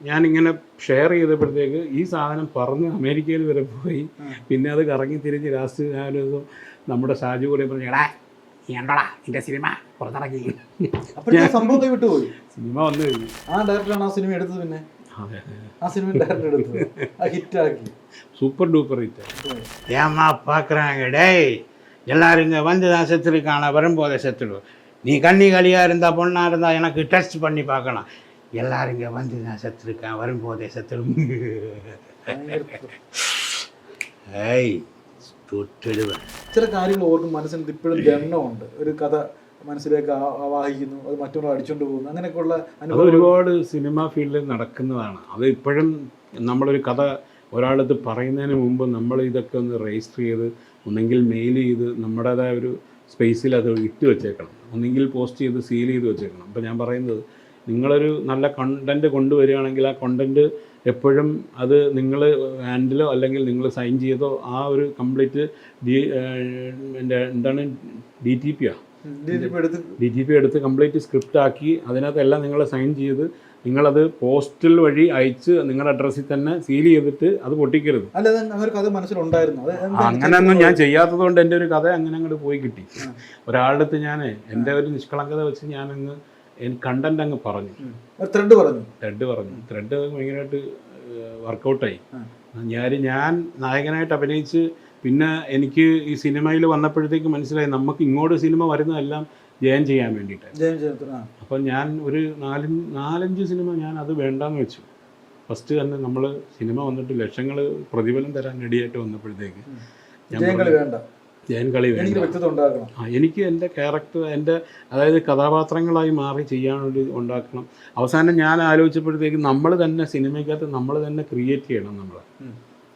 ഞാനിങ്ങനെ ഷെയർ ചെയ്തപ്പോഴത്തേക്ക് ഈ സാധനം പറഞ്ഞ് അമേരിക്കയിൽ വരെ പോയി പിന്നെ അത് കറങ്ങി തിരിഞ്ഞ് ലാസ്റ്റ് ഞാനൊരു ദിവസം നമ്മുടെ ഷാജു കൂടെ പറഞ്ഞു എടാ നീ കണ്ടോടാ എൻ്റെ സിനിമ പുറത്തിറങ്ങി അപ്പോഴത്തെ സംഭവം കൈവിട്ടു പോയി സിനിമ വന്നു കഴിഞ്ഞു ആ ഡയറക്ടറാണ് ആ സിനിമ എടുത്തത് പിന്നെ അതെ ആ സിനിമ ഡയറക്ടർ എടുത്തത് ആ ഹിറ്റാക്കി சூப்பர் டூப்பர் ஹிட் ஏம்மா பார்க்குறாங்க டேய் எல்லாரும் இங்கே வந்து தான் செத்துருக்கான வரும்போதே செத்துடும் நீ கண்ணி களியாக இருந்தால் பொண்ணாக இருந்தால் எனக்கு டெஸ்ட் பண்ணி பார்க்கலாம் எல்லாரும் இங்கே வந்து தான் செத்துருக்கான் வரும்போதே செத்துடும் ഏയ് തൊട്ടിടുവൻ ചില കാര്യങ്ങൾ ഓർക്കും മനസ്സിന് ഇപ്പോഴും ദണ്ണമുണ്ട് ഒരു കഥ മനസ്സിലേക്ക് ആ- ആവാഹിക്കുന്നു അത് മറ്റൊരാൾ അടിച്ചോണ്ട് പോകുന്നു അങ്ങനെയൊക്കെയുള്ള അത് അനുഭവം ഒരുപാട് സിനിമ ഫീൽഡിൽ നടക്കുന്നതാണ് അത് ഇപ്പോഴും നമ്മളൊരു കഥ ഒരാളത് പറയുന്നതിന് മുമ്പ് നമ്മൾ ഇതൊക്കെ ഒന്ന് രജിസ്റ്റർ ചെയ്ത് ഒന്നെങ്കിൽ മെയിൽ ചെയ്ത് നമ്മുടേതായ ഒരു സ്പേസിൽ അത് ഇട്ട് വെച്ചേക്കണം ഒന്നെങ്കിൽ പോസ്റ്റ് ചെയ്ത് സീൽ ചെയ്ത് വെച്ചേക്കണം അപ്പോൾ ഞാൻ പറയുന്നത് നിങ്ങളൊരു നല്ല കണ്ടന്റ് കൊണ്ടുവരികയാണെങ്കിൽ ആ കണ്ടന്റ് എപ്പോഴും അത് നിങ്ങൾ ഹാൻഡിലോ അല്ലെങ്കിൽ നിങ്ങൾ സൈൻ ചെയ്തോ ആ ഒരു കംപ്ലീറ്റ് ഡി എന്റെ എന്താണ് ഡി ടി പി ആ. എടുത്ത് ഡി ജി പി എടുത്ത് കംപ്ലീറ്റ് സ്ക്രിപ്റ്റ് ആക്കി അതിനകത്തെല്ലാം നിങ്ങൾ സൈൻ ചെയ്ത് നിങ്ങളത് പോസ്റ്റൽ വഴി അയച്ച് നിങ്ങളുടെ അഡ്രസ്സിൽ തന്നെ സീൽ ചെയ്തിട്ട് അത് പൊട്ടിക്കരുത്. അങ്ങനെയൊന്നും ഞാൻ ചെയ്യാത്തത് കൊണ്ട് എന്റെ ഒരു കഥ അങ്ങനെ അങ്ങോട്ട് പോയി കിട്ടി. ഒരാളുടെ അടുത്ത് ഞാൻ എന്റെ ഒരു നിഷ്കളങ്കത വെച്ച് ഞാനങ്ങ് കണ്ടന്റ് അങ്ങ് പറഞ്ഞു. ത്രെഡ് പറഞ്ഞു. ത്രെഡ് പറഞ്ഞു. ത്രെഡ് ഭയങ്കരമായിട്ട് വർക്കൗട്ടായി. ഞാൻ ഞാൻ നായകനായിട്ട് അഭിനയിച്ച് പിന്നെ എനിക്ക് ഈ സിനിമയിൽ വന്നപ്പോഴത്തേക്ക് മനസ്സിലായി നമുക്ക് ഇങ്ങോട്ട് സിനിമ വരുന്നതെല്ലാം ജയം ചെയ്യാൻ വേണ്ടിയിട്ട്. അപ്പം ഞാൻ ഒരു നാല് നാലഞ്ച് സിനിമ ഞാൻ അത് വേണ്ടാന്ന് വെച്ചു. ഫസ്റ്റ് തന്നെ നമ്മൾ സിനിമ വന്നിട്ട് ലക്ഷങ്ങൾ പ്രതിഫലം തരാൻ റെഡിയായിട്ട് വന്നപ്പോഴത്തേക്ക് ഞാൻ ജയം കളി ആ എനിക്ക് എന്റെ ക്യാരക്ടർ എന്റെ അതായത് കഥാപാത്രങ്ങളായി മാറി ചെയ്യാൻ വേണ്ടി ഉണ്ടാക്കണം. അവസാനം ഞാൻ ആലോചിച്ചപ്പോഴത്തേക്ക് നമ്മൾ തന്നെ സിനിമയ്ക്കകത്ത് നമ്മൾ തന്നെ ക്രിയേറ്റ് ചെയ്യണം നമ്മൾ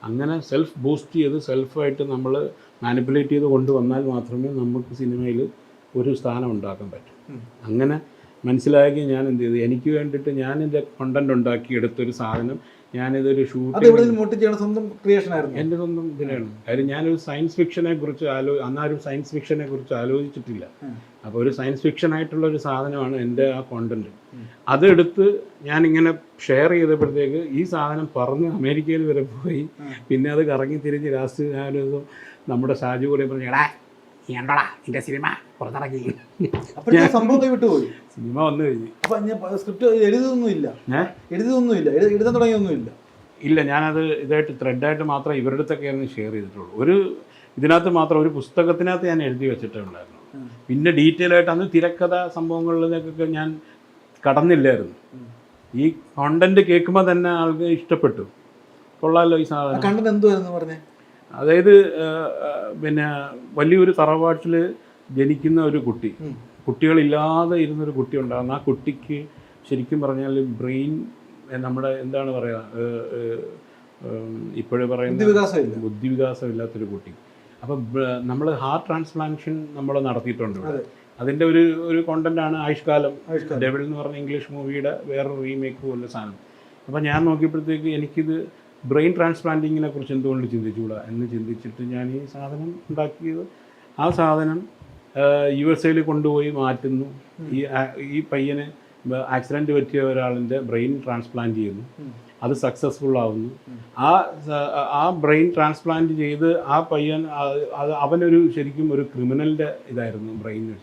അങ്ങനെ സെൽഫ് ബൂസ്റ്റ് ചെയ്ത് സെൽഫായിട്ട് നമ്മൾ മാനിപ്പുലേറ്റ് ചെയ്ത് കൊണ്ടുവന്നാൽ മാത്രമേ നമുക്ക് സിനിമയിൽ ഒരു സ്ഥാനം ഉണ്ടാക്കാൻ പറ്റൂ. അങ്ങനെ മനസ്സിലാക്കി ഞാൻ എന്ത് ചെയ്തു. എനിക്ക് വേണ്ടിയിട്ട് ഞാൻ എന്റെ കണ്ടന്റ് ഉണ്ടാക്കി എടുത്തൊരു സാധനം ഞാനിതൊരു ഷൂട്ട് സ്വന്തം ക്രിയേഷൻ ആയിരുന്നു? എന്റെ സ്വന്തം ഇതിലാണ്. കാര്യം ഞാനൊരു സയൻസ് ഫിക്ഷനെ കുറിച്ച് ആലോ അന്നാരും സയൻസ് ഫിക്ഷനെ കുറിച്ച് ആലോചിച്ചിട്ടില്ല. അപ്പോൾ ഒരു സയൻസ് ഫിക്ഷൻ ആയിട്ടുള്ള ഒരു സാധനമാണ് എന്റെ ആ കോണ്ടന്റ് അതെടുത്ത് ഞാനിങ്ങനെ ഷെയർ ചെയ്തപ്പോഴത്തേക്ക് ഈ സാധനം പറഞ്ഞ് അമേരിക്കയിൽ വരെ പോയി. പിന്നെ അത് കറങ്ങി തിരിഞ്ഞ് ലാസ്റ്റ് ഞാനൊരു നമ്മുടെ ഷാജു കൂടെ പറഞ്ഞു എടാ നീ കണ്ടോടാ എന്റെ സിനിമ പുറത്തിറക്കി. സിനിമ വന്നു കഴിഞ്ഞു. അപ്പൊ ഞാൻ സ്ക്രിപ്റ്റ് എഴുതുന്നൊന്നും ഇല്ല. ഏ? എഴു- എഴുതാൻ തുടങ്ങിയൊന്നുമില്ല ഇല്ല. ഞാനത് ഇതായിട്ട് ത്രെഡായിട്ട് മാത്രം ഇവരുടെ അടുത്തൊക്കെയായിരുന്നു ഷെയർ ചെയ്തിട്ടുള്ളൂ. ഒരു ഇതിനകത്ത് മാത്രം ഒരു പുസ്തകത്തിനകത്ത് ഞാൻ എഴുതി വെച്ചിട്ടുണ്ടായിരുന്നു ഉം. പിന്നെ ഡീറ്റെയിൽ ആയിട്ട് അന്ന് തിരക്കഥ സംഭവങ്ങളിലേക്കൊക്കെ ഞാൻ കടന്നില്ലായിരുന്നു. ഈ കോണ്ടന്റ് കേൾക്കുമ്പോൾ തന്നെ ആൾക്ക് ഇഷ്ടപ്പെട്ടു. കൊള്ളാലോ ഈ സാധനം. കണ്ടന്റ് എന്തുവായിരുന്നു പറഞ്ഞേ? അതായത് പിന്നെ വലിയൊരു തറവാട്ടിൽ ജനിക്കുന്ന ഒരു കുട്ടി. കുട്ടികളില്ലാതെ ഇരുന്നൊരു കുട്ടി ഉണ്ടാകുന്ന ആ കുട്ടിക്ക് ശരിക്കും പറഞ്ഞാൽ ബ്രെയിൻ നമ്മുടെ എന്താണ് പറയുക ഇപ്പോഴും പറയുന്ന ബുദ്ധിവികാസം ഇല്ല ബുദ്ധിവികാസം ഇല്ലാത്തൊരു കുട്ടി അപ്പം നമ്മൾ ഹാർട്ട് ട്രാൻസ്പ്ലാന്റേഷൻ നമ്മൾ നടത്തിയിട്ടുണ്ട് ഇവിടെ. അതിന്റെ ഒരു ഒരു കോണ്ടന്റാണ് ആയുഷ്കാലം. ഡെവിൾ എന്ന് പറഞ്ഞ ഇംഗ്ലീഷ് മൂവിയുടെ വേറൊരു റീമേക്ക് പോലെ സാധനം അപ്പം ഞാൻ നോക്കിയപ്പോഴത്തേക്ക് എനിക്കിത് ബ്രെയിൻ ട്രാൻസ്പ്ലാന്റിങ്ങിനെ കുറിച്ച് എന്തുകൊണ്ട് ചിന്തിച്ചുകൂടാ എന്ന് ചിന്തിച്ചിട്ട് ഞാൻ ഈ സാധനം ഉണ്ടാക്കിയത്. ആ സാധനം യു എസ് എയിൽ കൊണ്ടുപോയി മാറ്റുന്നു. ഈ ഈ പയ്യന് ആക്സിഡന്റ് പറ്റിയ ഒരാളിന്റെ ബ്രെയിൻ ട്രാൻസ്പ്ലാന്റ് ചെയ്യുന്നു. അത് സക്സസ്ഫുൾ ആവുന്നു. ആ ആ ബ്രെയിൻ ട്രാൻസ്പ്ലാന്റ് ചെയ്ത് ആ പയ്യൻ അത് അവനൊരു ശരിക്കും ഒരു ക്രിമിനലിന്റെ ഇതായിരുന്നു ബ്രെയിൻ.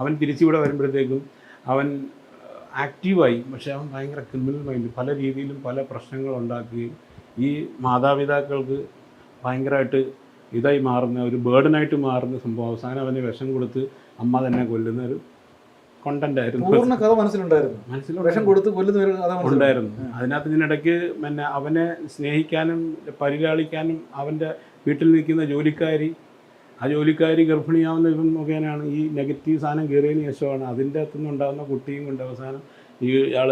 അവൻ തിരിച്ചിവിടെ വരുമ്പോഴത്തേക്കും അവൻ ആക്റ്റീവായി പക്ഷെ അവൻ ഭയങ്കര ക്രിമിനൽ മൈൻഡ്. പല രീതിയിലും പല പ്രശ്നങ്ങൾ ഉണ്ടാക്കുകയും ഈ മാതാപിതാക്കൾക്ക് ഭയങ്കരമായിട്ട് ഇതായി മാറുന്ന ഒരു ബേർഡനായിട്ട് മാറുന്ന സംഭവം. അവസാനം അവന് വിഷം കൊടുത്ത് അമ്മ തന്നെ കൊല്ലുന്ന ഒരു കൊണ്ടന്റ് ആയിരുന്നു. പൂർണ കഥ മനസ്സിലുണ്ടായിരുന്നു. മനസ്സിൽ വിഷം കൊടുത്ത് കൊല്ലുന്ന ഒരു കഥ ഉണ്ടായിരുന്നു. അതിനകത്ത് ഇതിനിടയ്ക്ക് പിന്നെ അവനെ സ്നേഹിക്കാനും പരിലാളിക്കാനും അവന്റെ വീട്ടിൽ നിൽക്കുന്ന ജോലിക്കാരി ആ ജോലിക്കാരി ഗർഭിണിയാവുന്ന ഇവൻ മുഖേനയാണ് ഈ നെഗറ്റീവ് സാധനം കയറിയതിന് ശേഷമാണ് അതിന്റെ അകത്തുനിന്ന് ഉണ്ടാകുന്ന കുട്ടിയും കൊണ്ട് അവസാനം ഈ ആൾ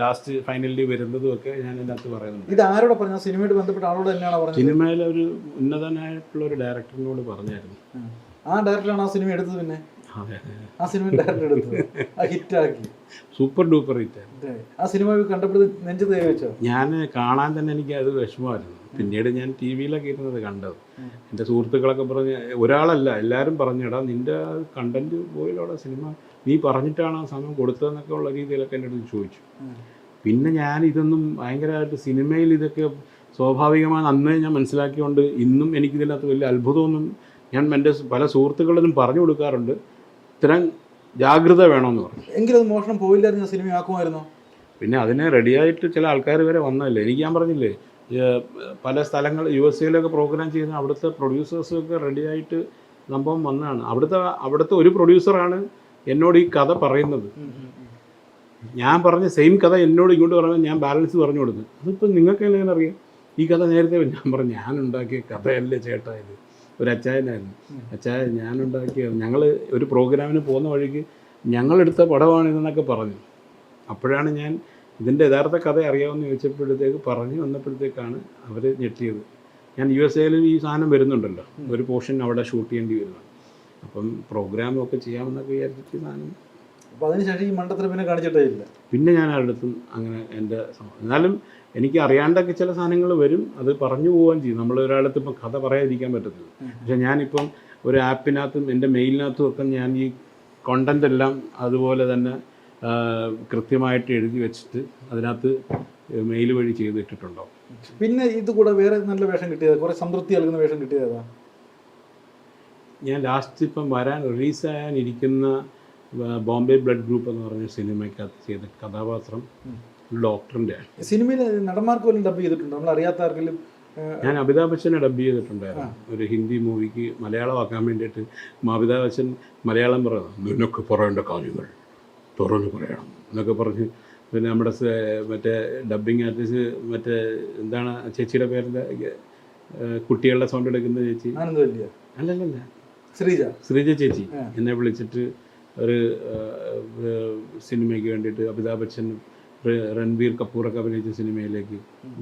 ലാസ്റ്റ് ഫൈനലിൽ വരുന്നതും ഒക്കെ ഞാൻ ഇതിനകത്ത് പറയുന്നുണ്ട്. ഇത് ആരോട് പറഞ്ഞു സിനിമയോട് ബന്ധപ്പെട്ട ആളോട് തന്നെയാണ് പറഞ്ഞത്? സിനിമയിലെ ഒരു ഉന്നതനായിട്ടുള്ള ഒരു ഡയറക്ടറിനോട് പറഞ്ഞായിരുന്നു. ആ. ഡയറക്ടറാണ് ആ സിനിമ എടുത്തത് പിന്നെ? ആ സിനിമ ഡയറക്ടർ എടുത്തത്. ആ ഹിറ്റാക്കി സൂപ്പർ ഡൂപ്പർ ഹിറ്റ് ആ സിനിമ കണ്ടപ്പോൾ നെഞ്ചു തേവി വെച്ചോ ഞാൻ കാണാൻ തന്നെ എനിക്ക് അത് വിഷമമായിരുന്നു. പിന്നീട് ഞാൻ ടി വിയിലൊക്കെ ഇരുന്നത് കണ്ടത്. എന്റെ സുഹൃത്തുക്കളൊക്കെ പറഞ്ഞ് ഒരാളല്ല എല്ലാവരും പറഞ്ഞിടാ നിന്റെ കണ്ടന്റ് പോയില്ലോടെ സിനിമ നീ പറഞ്ഞിട്ടാണ് ആ സമയം കൊടുത്തതെന്നൊക്കെ ഉള്ള രീതിയിലൊക്കെ എന്റെ അടുത്ത് ചോദിച്ചു. പിന്നെ ഞാൻ ഇതൊന്നും ഭയങ്കരമായിട്ട് സിനിമയിൽ ഇതൊക്കെ സ്വാഭാവികമായി അന്നേ ഞാൻ മനസ്സിലാക്കിയോണ്ട് ഇന്നും എനിക്കിതിനകത്ത് വലിയ അത്ഭുതമൊന്നും ഞാൻ എന്റെ പല സുഹൃത്തുക്കളിലും പറഞ്ഞു കൊടുക്കാറുണ്ട്. ഇത്തരം ജാഗ്രത വേണമെന്ന് പറഞ്ഞു. എങ്കിലും മോഷണം പോയില്ലായിരുന്നു സിനിമ ആക്കുമായിരുന്നോ? പിന്നെ അതിനെ റെഡിയായിട്ട് ചില ആൾക്കാർ വരെ വന്നതല്ലേ? എനിക്ക് ഞാൻ പറഞ്ഞില്ലേ പല സ്ഥലങ്ങൾ യു എസ് എയിലൊക്കെ പ്രോഗ്രാം ചെയ്യുന്ന അവിടുത്തെ പ്രൊഡ്യൂസേഴ്സൊക്കെ റെഡിയായിട്ട് സംഭവം വന്നതാണ്. അവിടുത്തെ അവിടുത്തെ ഒരു പ്രൊഡ്യൂസറാണ് എന്നോട് ഈ കഥ പറയുന്നത്. ഞാൻ പറഞ്ഞ സെയിം കഥ എന്നോട് ഇങ്ങോട്ട് പറഞ്ഞാൽ ഞാൻ ബാലൻസ് പറഞ്ഞു കൊടുത്തു. അതിപ്പോൾ നിങ്ങൾക്ക് എങ്ങനെ അറിയാം? ഈ കഥ നേരത്തെ ഞാൻ പറഞ്ഞു ഞാൻ ഉണ്ടാക്കിയ കഥയല്ലേ ചേട്ടാ ഇത്. ഒരു അച്ചായനായിരുന്നു. അച്ചായ ഞാൻ ഉണ്ടാക്കിയ ഞങ്ങൾ ഒരു പ്രോഗ്രാമിന് പോകുന്ന വഴിക്ക് ഞങ്ങളെടുത്ത പടമാണിതെന്നൊക്കെ പറഞ്ഞു. അപ്പോഴാണ് ഞാൻ ഇതിന്റെ യഥാർത്ഥ കഥ അറിയാമെന്ന് ചോദിച്ചപ്പോഴത്തേക്ക് പറഞ്ഞു വന്നപ്പോഴത്തേക്കാണ് അവർ ഞെട്ടിയത്. ഞാൻ യു എസ് എയിലും ഈ സാധനം വരുന്നുണ്ടല്ലോ. ഒരു പോർഷൻ അവിടെ ഷൂട്ട് ചെയ്യേണ്ടി വരുന്നു അപ്പം പ്രോഗ്രാമും ഒക്കെ ചെയ്യാമെന്നൊക്കെ വിചാരിച്ചിട്ട് ഈ അപ്പോൾ അപ്പൊ അതിനുശേഷം ഈ മണ്ടത്തിന് പിന്നെ കാണിച്ചിട്ടേ ഇല്ല. പിന്നെ ഞാൻ അടുത്തും അങ്ങനെ എന്റെ എന്നാലും എനിക്ക് അറിയാണ്ടൊക്കെ ചില സാധനങ്ങൾ വരും അത് പറഞ്ഞു പോവുകയും ചെയ്യും. നമ്മൾ ഒരാളത്ത് ഇപ്പം കഥ പറയാതിരിക്കാൻ പറ്റത്തില്ല. പക്ഷെ ഞാനിപ്പം ഒരു ആപ്പിനകത്തും എന്റെ മെയിലിനകത്തും ഒക്കെ ഞാൻ ഈ കണ്ടന്റ് എല്ലാം അതുപോലെ തന്നെ കൃത്യമായിട്ട് എഴുതി വെച്ചിട്ട് അതിനകത്ത് മെയിൽ വഴി ചെയ്തിട്ടുണ്ടോ പിന്നെ ഇത് കൂടെ വേറെ നല്ല വേഷം കിട്ടിയത്? കുറേ സംതൃപ്തി നൽകുന്ന വേഷം കിട്ടിയതാ? ഞാൻ ലാസ്റ്റ് ഇപ്പം വരാൻ റിലീസ് ചെയ്യാനിരിക്കുന്ന ആ, ബോംബെ ബ്ലഡ് ഗ്രൂപ്പ് എന്ന് പറഞ്ഞ സിനിമയ്ക്കകത്ത് ചെയ്ത കഥാപാത്രം ഡോക്ടറിന്റെ ആണ് സിനിമയിൽ നടന്മാർക്ക് പോലും ഡബ് ചെയ്തിട്ടുണ്ട്? നമ്മൾ അറിയാത്ത ആർക്കെങ്കിലും ഞാൻ അമിതാഭ് ബച്ചനെ ഡബ് ചെയ്തിട്ടുണ്ടായിരുന്നു. ഒരു ഹിന്ദി മൂവിക്ക് മലയാളമാക്കാൻ വേണ്ടിയിട്ട് അമിതാഭ് ബച്ചൻ മലയാളം പറയുന്നു. നിനക്ക് പറയേണ്ട കാര്യങ്ങൾ തുറന്നു പറയണം എന്നൊക്കെ പറഞ്ഞ് പിന്നെ നമ്മുടെ മറ്റേ ഡബ്ബിങ് ആർട്ടിസ്റ്റ് മറ്റേ എന്താണ് ചേച്ചിയുടെ പേരിന്റെ കുട്ടികളുടെ സൗണ്ട് എടുക്കുന്ന ചേച്ചി. അല്ലല്ലല്ല. ശ്രീജ. ശ്രീജ ചേച്ചി. എന്നെ വിളിച്ചിട്ട് ഒരു സിനിമയ്ക്ക് വേണ്ടിയിട്ട് അമിതാഭ് ബച്ചൻ രൺബീർ കപൂറൊക്കെ അഭിനയിച്ച സിനിമയിലേക്ക്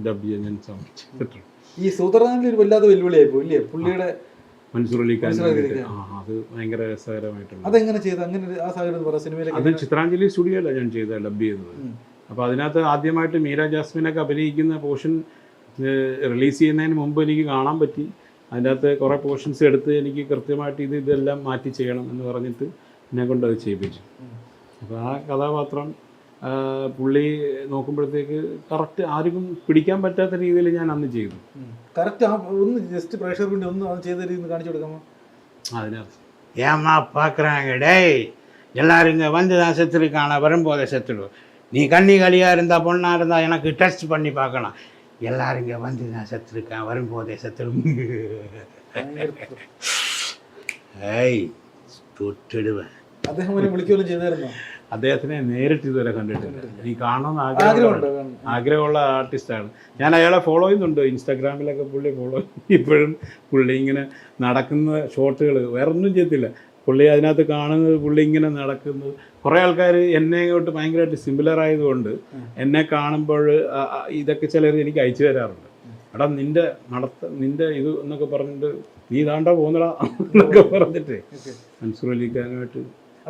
ഡബ് ചെയ്യാൻ ഞാൻ ശ്രമിച്ചിട്ടുണ്ട് ഈ സൂത്രനാനിൽ ഒരു വല്ലാത്ത വെല്ലുവിളിയായി പോയി ഇല്ലേ? പുള്ളിയുടെ മൻസൂർ അലി ഖാൻ. അത് ഭയങ്കര രസകരമായിട്ടുണ്ട് അതെങ്ങനെ ചെയ്ത്? അങ്ങനെ ആ സാഹചര്യം സിനിമയിലേക്ക് അത് ചിത്രാഞ്ജലി സ്റ്റുഡിയോ ഞാൻ ചെയ്തത് ഡബ് ചെയ്തത്. അപ്പോൾ അതിനകത്ത് ആദ്യമായിട്ട് മീര ജാസ്മിനൊക്കെ അഭിനയിക്കുന്ന പോർഷൻ റിലീസ് ചെയ്യുന്നതിന് മുമ്പ് എനിക്ക് കാണാൻ പറ്റി. അതിൻ്റെ അകത്ത് കുറേ പോർഷൻസ് എടുത്ത് എനിക്ക് കൃത്യമായിട്ട് ഇത് ഇതെല്ലാം മാറ്റി ചെയ്യണം എന്ന് പറഞ്ഞിട്ട് എന്നെ കൊണ്ട് അത് ചെയ്യിപ്പിച്ചു അപ്പോൾ ആ കഥാപാത്രം ആ, പുള്ളി നോക്കുമ്പോഴത്തേക്ക് കറക്റ്റ് ആർക്കും പിടിക്കാൻ പറ്റാത്ത രീതിയിൽ ഞാൻ അന്ന് ചെയ്തു കറക്റ്റ് ആ ഒന്ന് ജസ്റ്റ് പ്രേക്ഷകർക്ക് വേണ്ടി ഒന്ന് അത് ചെയ്ത രീതി കാണിച്ചു കൊടുക്കാമോ അതിനകത്ത് ஏம்மா பார்க்குறாங்க டேய் எல்லாரும் இங்கே வந்து தான் செத்துருக்கான வரும்போதே செத்துடும் நீ கண்ணி களியாக இருந்தால் பொண்ணாக இருந்தால் எனக்கு டெஸ்ட் பண்ணி பார்க்கலாம் எல்லாரும் இங்கே வந்து தான் செத்துருக்கான் வரும்போதே செத்துடும் ഭയങ്കര- ஏய் தொட்டுடுவேன் അദ്ദേഹം അവനെ വിളിക്കുകയും ചെയ്തായിരുന്നോ അദ്ദേഹത്തിനെ നേരിട്ട് ഇതുവരെ കണ്ടിട്ടില്ല എനിക്ക് കാണണമെന്ന് ആഗ്രഹം ആഗ്രഹമുണ്ടോ കാണാൻ? ആഗ്രഹമുള്ള ആർട്ടിസ്റ്റാണ് ഞാൻ അയാളെ ഫോളോ ചെയ്യുന്നുണ്ട് ഇൻസ്റ്റാഗ്രാമിലൊക്കെ പുള്ളി ഫോളോ ഇപ്പോഴും പുള്ളി ഇങ്ങനെ നടക്കുന്ന ഷോട്ടുകൾ വേറെ ഒന്നും ചെയ്യത്തില്ല പുള്ളി അതിനകത്ത് കാണുന്നത് പുള്ളി ഇങ്ങനെ നടക്കുന്നത് കുറേ ആൾക്കാർ എന്നെ ഇങ്ങോട്ട് ഭയങ്കരമായിട്ട് സിമിലർ ആയതുകൊണ്ട് എന്നെ കാണുമ്പോൾ ഇതൊക്കെ ചിലർ എനിക്ക് അയച്ചു തരാറുണ്ട് എടാ നിന്റെ നടത്ത നിന്റെ ഇത് എന്നൊക്കെ പറഞ്ഞിട്ട് നീ ഇതാണ്ടാ പോകുന്നടാ എന്നൊക്കെ പറഞ്ഞിട്ട്. മൻസൂർ